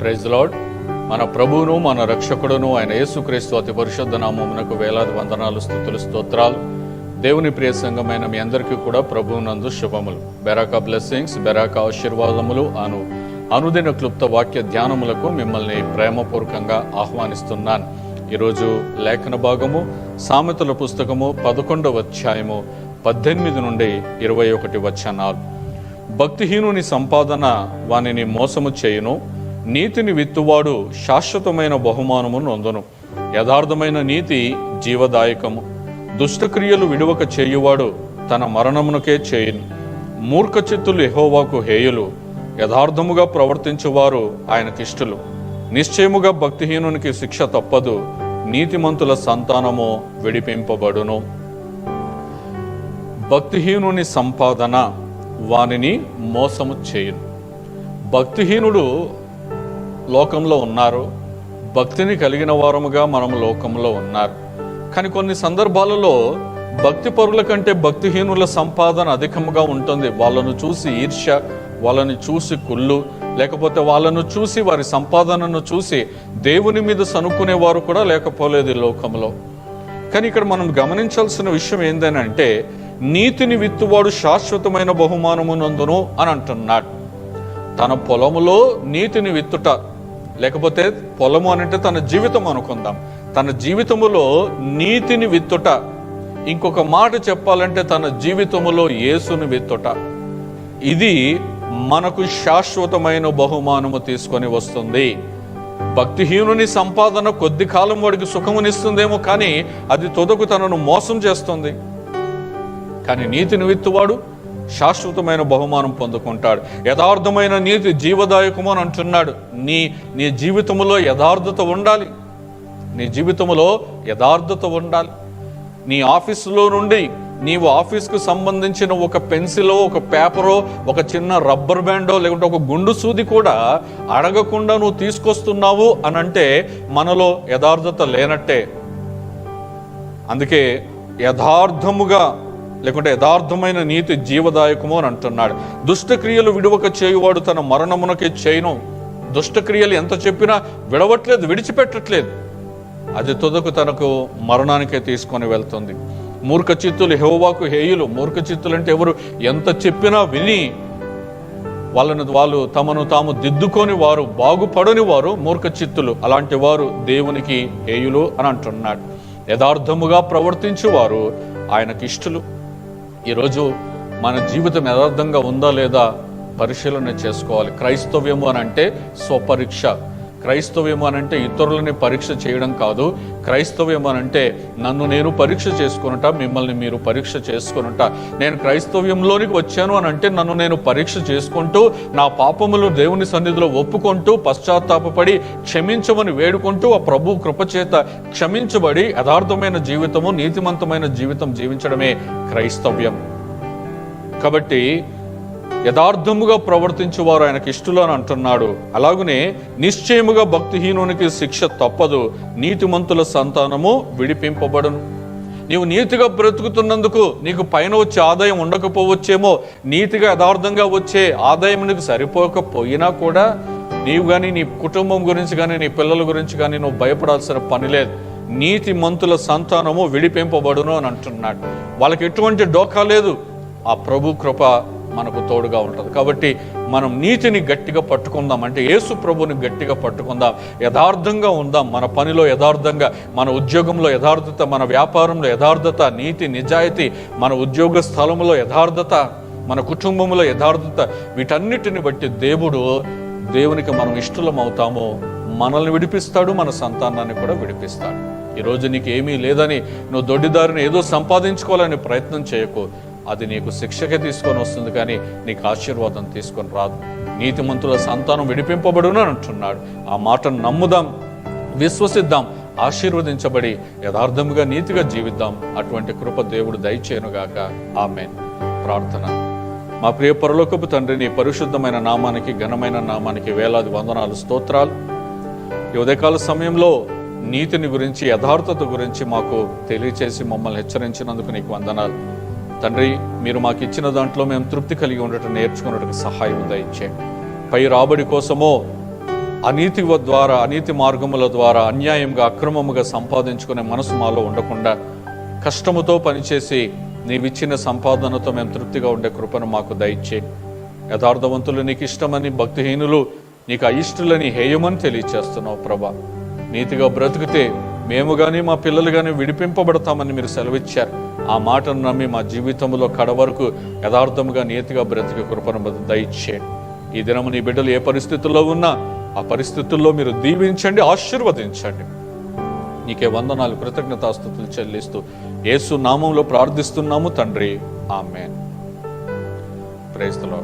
Praise lord మన ప్రభువును మన రక్షకుడును ఆయన యేసుక్రీస్తు అతి పరిశుద్ధ నామమునకు వేలాది వందనాలు స్థుతులు స్తోత్రాలు. దేవుని ప్రియ సంఘమైన మీ అందరికీ కూడా ప్రభువునందు శుభములు. బెరాకా బ్లెస్సింగ్స్ బెరాకా ఆశీర్వాదములు అను అనుదిన క్లుప్త వాక్య ధ్యానములకు మిమ్మల్ని ప్రేమపూర్వకంగా ఆహ్వానిస్తున్నాను. ఈరోజు లేఖన భాగము సామెతల పుస్తకము పదకొండవ అధ్యాయము పద్దెనిమిది నుండి ఇరవై ఒకటి వచనాలు. భక్తిహీనుని సంపాదన వానిని మోసము చేయును. నీతిని విత్తువాడు శాశ్వతమైన బహుమానము నొందను. యథార్థమైన నీతి జీవదాయకము. దుష్టక్రియలు విడువక చేయువాడు తన మరణమునకే చేయును. మూర్ఖచిత్తులు ఎహోవాకు హేయులు. యథార్థముగా ప్రవర్తించువారు ఆయనకిష్టులు. నిశ్చయముగా భక్తిహీనునికి శిక్ష తప్పదు. నీతిమంతుల సంతానము విడిపింపబడును. భక్తిహీనుని సంపాదన వానిని మోసము చేయును. భక్తిహీనుడు లోకంలో ఉన్నారు. భక్తిని కలిగిన వారముగా మనం లోకంలో ఉన్నారు. కానీ కొన్ని సందర్భాలలో భక్తి పరుల కంటే భక్తిహీనుల సంపాదన అధికంగా ఉంటుంది. వాళ్ళను చూసి ఈర్ష్య వాళ్ళని చూసి కుళ్ళు లేకపోతే వాళ్ళను చూసి వారి సంపాదనను చూసి దేవుని మీద సనుక్కునేవారు కూడా లేకపోలేదు లోకంలో. కానీ ఇక్కడ మనం గమనించాల్సిన విషయం ఏందని అంటే నీతిని విత్తువాడు శాశ్వతమైన బహుమానము నందును అని అంటున్నాడు. తన పొలములో నీతిని విత్తుట లేకపోతే పొలము అనంటే తన జీవితం అనుకుందాం. తన జీవితములో నీతిని విత్తుట ఇంకొక మాట చెప్పాలంటే తన జీవితములో యేసుని విత్తుట. ఇది మనకు శాశ్వతమైన బహుమానము తీసుకొని వస్తుంది. భక్తిహీనుని సంపాదన కొద్ది కాలం వాడికి సుఖమునిస్తుందేమో కానీ అది తొదకు తనను మోసం చేస్తుంది. కానీ నీతిని విత్తువాడు శాశ్వతమైన బహుమానం పొందుకుంటాడు. యథార్థమైన నీతి జీవదాయకము అని అంటున్నాడు. నీ నీ జీవితంలో యథార్థత ఉండాలి. నీ జీవితంలో యథార్థత ఉండాలి. నీ ఆఫీసులో నుండి నీవు ఆఫీస్కు సంబంధించిన ఒక పెన్సిలో ఒక పేపరో ఒక చిన్న రబ్బర్ బ్యాండో లేకుంటే ఒక గుండు సూది కూడా అడగకుండా నువ్వు తీసుకొస్తున్నావు అని అంటే మనలో యథార్థత లేనట్టే. అందుకే యథార్థముగా లేకుంటే యథార్థమైన నీతి జీవదాయకము అని అంటున్నాడు. దుష్టక్రియలు విడువక చేయువాడు తన మరణమునకే చేయను. దుష్టక్రియలు ఎంత చెప్పినా విడవట్లేదు విడిచిపెట్టట్లేదు. అది తుదకు తనకు మరణానికే తీసుకొని వెళ్తుంది. మూర్ఖ చిత్తులు హెవవాకు హేయులు. మూర్ఖ చిత్తులు అంటే ఎవరు? ఎంత చెప్పినా విని వాళ్ళను వాళ్ళు తమను తాము దిద్దుకొని వారు బాగుపడని వారు మూర్ఖ చిత్తులు అలాంటి వారు దేవునికి హేయులు అని అంటున్నాడు. యథార్థముగా ప్రవర్తించువారు ఆయనకి ఇష్టలు ఈరోజు మన జీవితం యథార్థంగా ఉందా లేదా పరిశీలన చేసుకోవాలి. క్రైస్తవ్యము అని అంటే స్వపరీక్ష. క్రైస్తవ్యం అని అంటే ఇతరులని పరీక్ష చేయడం కాదు. క్రైస్తవ్యం అని అంటే నన్ను నేను పరీక్ష చేసుకునట మిమ్మల్ని మీరు పరీక్ష చేసుకునట. నేను క్రైస్తవ్యంలోనికి వచ్చాను అని అంటే నన్ను నేను పరీక్ష చేసుకుంటూ నా పాపములు దేవుని సన్నిధిలో ఒప్పుకుంటూ పశ్చాత్తాపపడి క్షమించమని వేడుకుంటూ ఆ ప్రభు కృపచేత క్షమించబడి యథార్థమైన జీవితము నీతిమంతమైన జీవితం జీవించడమే క్రైస్తవ్యం. కాబట్టి యథార్థముగా ప్రవర్తించువారు ఆయనకి ఇష్టలు అని అంటున్నాడు. అలాగనే నిశ్చయముగా భక్తిహీనునికి శిక్ష తప్పదు. నీతిమంతుల సంతానము విడిపింపబడును. నీవు నీతిగా బ్రతుకుతున్నందుకు నీకు పైన వచ్చే ఆదాయం ఉండకపోవచ్చేమో నీతిగా యథార్థంగా వచ్చే ఆదాయం నీకు సరిపోకపోయినా కూడా నీవు కానీ నీ కుటుంబం గురించి కానీ నీ పిల్లల గురించి కానీ నువ్వు భయపడాల్సిన పని లేదు. నీతి మంతుల సంతానము విడిపింపబడును అని అంటున్నాడు. వాళ్ళకి ఎటువంటి డోకా లేదు. ఆ ప్రభు కృప మనకు తోడుగా ఉంటుంది. కాబట్టి మనం నీతిని గట్టిగా పట్టుకుందాం. అంటే యేసు ప్రభుని గట్టిగా పట్టుకుందాం. యథార్థంగా ఉందాం. మన పనిలో యథార్థంగా మన ఉద్యోగంలో యథార్థత మన వ్యాపారంలో యథార్థత నీతి నిజాయితీ మన ఉద్యోగ స్థలంలో యథార్థత మన కుటుంబంలో యథార్థత వీటన్నిటిని బట్టి దేవుడు దేవునికి మనం ఇష్టలం అవుతామో. మనల్ని విడిపిస్తాడు మన సంతానాన్ని కూడా విడిపిస్తాడు. ఈరోజు నీకు ఏమీ లేదని నువ్వు దొడ్డిదారిని ఏదో సంపాదించుకోవాలని ప్రయత్నం చేయకు. అది నీకు శిక్షకే తీసుకొని వస్తుంది కానీ నీకు ఆశీర్వాదం తీసుకొని రాదు. నీతిమంతుల సంతానం విడిపింపబడును అని అంటున్నాడు. ఆ మాటను నమ్ముదాం విశ్వసిద్దాం ఆశీర్వదించబడి యథార్థముగా నీతిగా జీవిద్దాం. అటువంటి కృప దేవుడు దయచేయనుగాక. ఆమె ప్రార్థన. మా ప్రియ పరలోకపు తండ్రి నీ పరిశుద్ధమైన నామానికి ఘనమైన నామానికి వేలాది వందనాలు స్తోత్రాలు. ఈ ఉదయకాల సమయంలో నీతిని గురించి యథార్థత గురించి మాకు తెలియచేసి మమ్మల్ని హెచ్చరించినందుకు నీకు వందనాలు. తండ్రి మీరు మాకు ఇచ్చిన దాంట్లో మేము తృప్తి కలిగి ఉండటం నేర్చుకున్నట్టు సహాయం దయచేయండి. పై రాబడి కోసమో అనీతి ద్వారా అనీతి మార్గముల ద్వారా అన్యాయంగా అక్రమముగా సంపాదించుకునే మనసు మాలో ఉండకుండా కష్టముతో పనిచేసి నీవిచ్చిన సంపాదనతో మేము తృప్తిగా ఉండే కృపను మాకు దయచే యథార్థవంతులు నీకు ఇష్టమని భక్తిహీనులు నీకు అయిష్టులని హేయమని తెలియచేస్తున్నావు ప్రభా. నీతిగా బ్రతికితే మేము కానీ మా పిల్లలు కానీ విడిపింపబడతామని మీరు సెలవిచ్చారు. ఆ మాటను నమ్మి మా జీవితంలో కడ వరకు యథార్థముగా నీతిగా బ్రతికి కృపను దయచేయండి. ఈ దినము నీ బిడ్డలు ఏ పరిస్థితుల్లో ఉన్నా ఆ పరిస్థితుల్లో మీరు దీవించండి ఆశీర్వదించండి. నీకే వందనాలు కృతజ్ఞతాస్థుతులు చెల్లిస్తూ యేసు నామంలో ప్రార్థిస్తున్నాము తండ్రి. ఆమెన్. ప్రేస్తలో